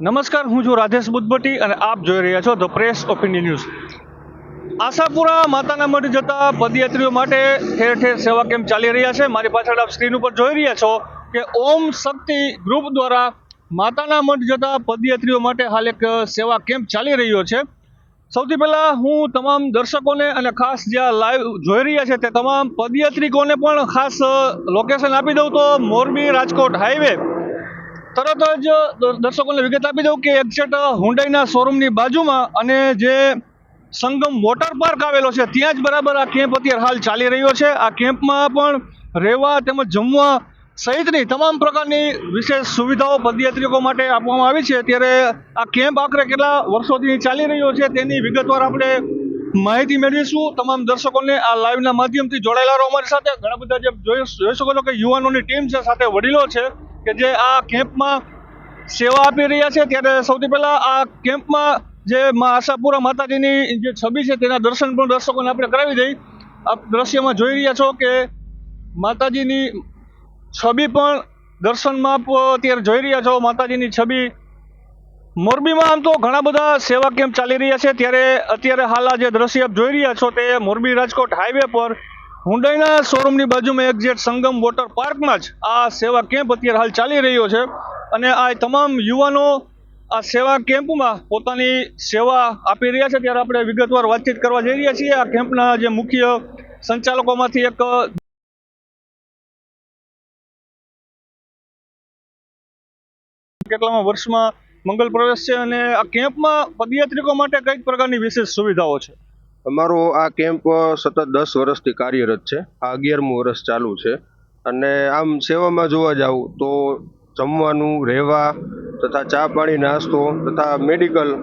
નમસ્કાર, હું છું રાધેશ બુદ્ધભટ્ટી અને આપ જોઈ રહ્યા છો the press of India news Ashapura માતાના મઢ જતા પદયાત્રીઓ માટે ઠેર ઠેર સેવા કેમ્પ ચાલી રહ્યા છે. મારી પાછળ આપ સ્ક્રીન ઉપર જોઈ રહ્યા છો કે ઓમ શક્તિ ગ્રુપ દ્વારા માતાના મઢ જતા પદયાત્રીઓ માટે હાલ એક સેવા કેમ્પ ચાલી રહ્યો છે. સૌથી પહેલાં હું તમામ દર્શકોને અને ખાસ જ્યાં લાઈવ જોઈ રહ્યા છે તે તમામ પદયાત્રિકોને પણ ખાસ લોકેશન આપી દઉં તો મોરબી રાજકોટ હાઈવે તરત જ દર્શકોને વિગત આપી દઉં કે એક્ઝેક્ટ હુન્ડાઈના શોરૂમની બાજુમાં અને જે સંગમ વોટર પાર્ક આવેલો છે, ત્યાં જ બરાબર આ કેમ્પ અત્યારે હાલ ચાલી રહ્યો છે. આ કેમ્પમાં પણ રહેવા તેમજ જમવા સહિતની તમામ પ્રકારની વિશેષ સુવિધાઓ પદયાત્રિકો માટે આપવામાં આવી છે. ત્યારે આ કેમ્પ આખરે કેટલા વર્ષોથી ચાલી રહ્યો છે તેની વિગતવાર આપણે માહિતી મેળવીશું. તમામ દર્શકોને આ લાઈવના માધ્યમથી જોડાયેલા રહો અમારી સાથે. ઘણા બધા જે જોઈ શકો છો કે યુવાનોની ટીમ છે, સાથે વડીલો છે કે જે આ કેમ્પમાં સેવા આપી રહ્યા છે. ત્યારે સૌથી પહેલાં આ કેમ્પમાં જે મા આશાપુરા માતાજીની જે છબી છે તેના દર્શન પણ દર્શકોને આપણે કરાવી દઈ. આપ દ્રશ્યમાં જોઈ રહ્યા છો કે માતાજીની છબી પણ દર્શનમાં આપ, અત્યારે જોઈ રહ્યા છો માતાજીની છબી. મોરબીમાં આમ તો ઘણા બધા સેવા કેમ્પ ચાલી રહ્યા છે. ત્યારે અત્યારે હાલ આ જે દ્રશ્ય આપ જોઈ રહ્યા છો તે મોરબી રાજકોટ હાઈવે પર હુંડાઈના શોરૂમની બાજુમાં એક્ઝેટ સંગમ વોટર પાર્કમાં જ આ સેવા કેમ્પ અત્યારે હાલ ચાલી રહ્યો છે. અને આ તમામ યુવાનો આ સેવા કેમ્પમાં પોતાની સેવા આપી રહ્યા છે. ત્યારે આપણે વિગતવાર વાતચીત કરવા જઈ રહ્યા છીએ. આ કેમ્પના જે મુખ્ય સંચાલકોમાંથી એક કેટલામાં વર્ષમાં મંગલ પ્રવેશ છે અને આ કેમ્પમાં પદયાત્રિકો માટે કંઈક પ્રકારની વિશેષ સુવિધાઓ છે? અમારો આ કેમ્પ સતત દસ વર્ષથી કાર્યરત છે. આ અગિયારમું વર્ષ ચાલુ છે. અને આમ સેવામાં જોવા જાવ તો જમવાનું, રહેવા તથા ચા પાણી, નાસ્તો તથા મેડિકલ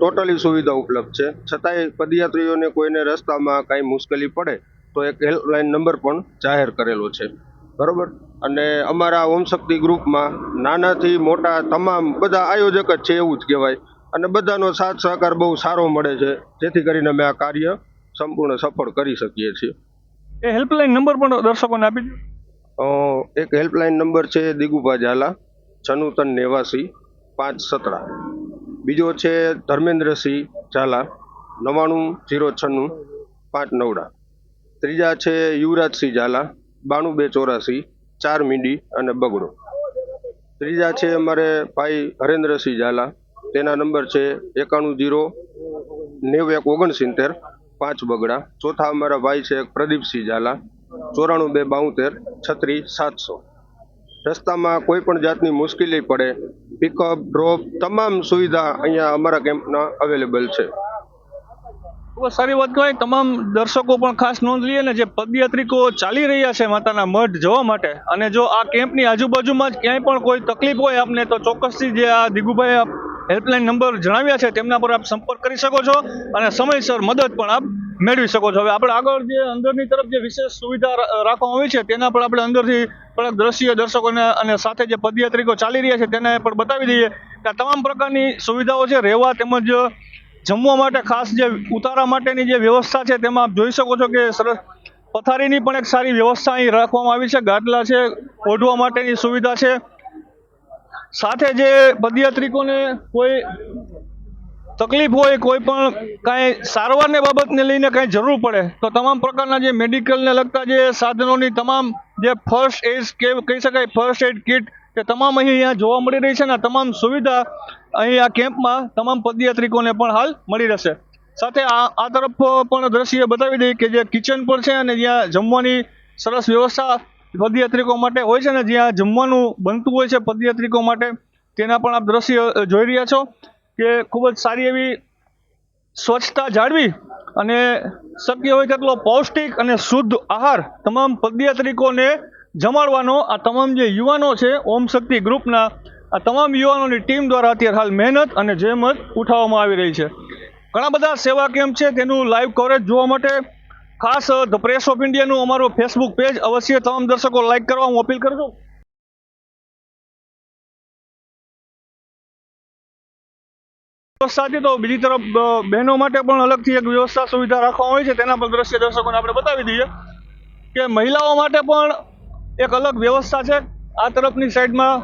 ટોટલી સુવિધા ઉપલબ્ધ છે. છતાંય પદયાત્રીઓને કોઈને રસ્તામાં કાંઈ મુશ્કેલી પડે તો એક હેલ્પલાઇન નંબર પણ જાહેર કરેલો છે. બરોબર? અને અમારા ઓમ શક્તિ ગ્રુપમાં નાનાથી મોટા તમામ બધા આયોજક જ છે એવું જ કહેવાય. અને બધાનો સાથ સહકાર બહુ સારો મળે છે. જેથી કરીને અમે આ કાર્ય સંપૂર્ણ સફળ કરી શકીએ છીએ. એ હેલ્પલાઇન નંબર પણ દર્શકોને આપી દો. એક હેલ્પલાઇન નંબર છે દિગુભા ઝાલા છનુતન નેવાસી પાંચ સતરા. બીજો છે ધર્મેન્દ્રસિંહ ઝાલા નવાણું જીરો છન્નું પાંચ નવડા. ત્રીજા છે યુવરાજસિંહ ઝાલા બાણું બે ચોરાસી ચાર મીંડી અને બગડો. ત્રીજા છે અમારે ભાઈ હરેન્દ્રસિંહ ઝાલા. તેના નંબર છે એકાણું જીરો નેવું એક ઓગણસિત્તેર પાંચ બગડા. ચોથા અમારા ભાઈ છે પ્રદીપસિંહ ઝાલા. ચોરાણું બે બાઉતેર છત્રીસ સાતસો. રસ્તામાં કોઈ પણ જાતની મુશ્કેલી પડે પિકઅપ ડ્રોપ તમામ સુવિધા અહીંયા અમારા કેમ્પના અવેલેબલ છે. ખૂબ સારી વાત કહેવાય. તમામ દર્શકો પણ ખાસ નોંધ લઈએ ને જે પદયાત્રિકો ચાલી રહ્યા છે માતાના મઢ જવા માટે. અને જો આ કેમ્પની આજુબાજુમાં જ ક્યાંય પણ કોઈ તકલીફ હોય આપને તો ચોક્કસથી જે આ દિગુભાઈ હેલ્પલાઇન નંબર જણાવ્યા છે તેમના પર આપ સંપર્ક કરી શકો છો અને સમયસર મદદ પણ આપ મેળવી શકો છો. હવે આપણે આગળ જે અંદરની તરફ જે વિશેષ સુવિધા રાખવામાં આવી છે તેના પર આપણે અંદરથી થોડાક દ્રશ્ય દર્શકોને અને સાથે જે પદયાત્રિકો ચાલી રહ્યા છે તેને પણ બતાવી દઈએ. કે તમામ પ્રકારની સુવિધાઓ છે. રહેવા તેમજ જમવા માટે ખાસ જે ઉતારા માટેની જે વ્યવસ્થા છે, તેમાં આપ જોઈ શકો છો કે સરસ પથારીની પણ એક સારી વ્યવસ્થા અહીં રાખવામાં આવી છે. ગાદલા છે, ઓઢવા માટેની સુવિધા છે. સાથે જે પદયાત્રિકોને કોઈ તકલીફ હોય, કોઈ પણ કાંઈ સારવારને બાબતને લઈને કાંઈ જરૂર પડે, તો તમામ પ્રકારના જે મેડિકલને લગતા જે સાધનોની તમામ જે ફર્સ્ટ એડ કહી શકાય, ફર્સ્ટ એડ કિટ કે તમામ અહીં અહીંયા જોવા મળી રહી છે ને તમામ સુવિધા અહીં આ કેમ્પમાં તમામ પદયાત્રિકોને પણ હાલ મળી રહેશે. સાથે આ આ તરફ પણ દ્રશ્ય બતાવી દઈએ કે જે કિચન પર છે અને જ્યાં જમવાની સરસ વ્યવસ્થા પદયાત્રિકો માટે હોય છે ને જ્યાં જમવાનું બનતું હોય છે પદયાત્રિકો માટે, તેના પણ આપ દ્રશ્ય જોઈ રહ્યા છો કે ખૂબ જ સારી એવી સ્વચ્છતા જાળવી અને શક્ય હોય તેટલો પૌષ્ટિક અને શુદ્ધ આહાર તમામ પદયાત્રિકોને જમાડવાનો આ તમામ જે યુવાનો છે, ઓમ શક્તિ ગ્રુપના આ તમામ યુવાનોની ટીમ દ્વારા અત્યારે હાલ મહેનત અને જહેમત ઉઠાવવામાં આવી રહી છે. ઘણા બધા સેવા કેમ્પ છે, તેનું લાઈવ કવરેજ જોવા માટે ખાસ ધ પ્રેસ ઓફ ઇન્ડિયાનું અમારું ફેસબુક પેજ અવશ્ય તમામ દર્શકો લાઈક કરવા હું અપીલ કરું છું. વ્યવસ્થાથી તો બીજી તરફ બહેનો માટે પણ અલગથી એક વ્યવસ્થા સુવિધા રાખવામાં આવી છે, તેના પણ દ્રશ્ય દર્શકોને આપણે બતાવી દઈએ કે મહિલાઓ માટે પણ એક અલગ વ્યવસ્થા છે. આ તરફની સાઈડમાં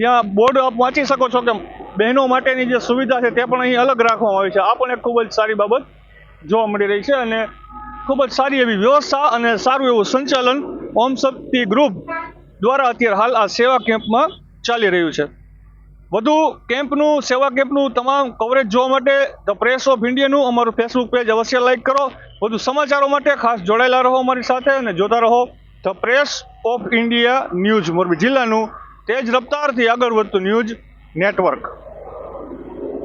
જ્યાં બોર્ડ આપ વાંચી શકો છો કે બહેનો માટેની જે સુવિધા છે તે પણ અહીં અલગ રાખવામાં આવી છે. આ પણ એક ખૂબ જ સારી બાબત જોવા મળી રહી છે અને ખૂબ જ સારી એવી વ્યવસ્થા અને સારું એવું સંચાલન ઓમ શક્તિ ગ્રુપ દ્વારા અત્યારે હાલ આ સેવા કેમ્પમાં ચાલી રહ્યું છે. વધુ કેમ્પનું, સેવા કેમ્પનું તમામ કવરેજ જોવા માટે ધ પ્રેસ ઓફ ઇન્ડિયાનું અમારું ફેસબુક પેજ અવશ્ય લાઇક કરો. વધુ સમાચારો માટે ખાસ જોડાયેલા રહો અમારી સાથે અને જોતા રહો. The press of India news Morbi જિલ્લાનું તેજ રફતારથી આગળ વધતું ન્યૂઝ નેટવર્ક.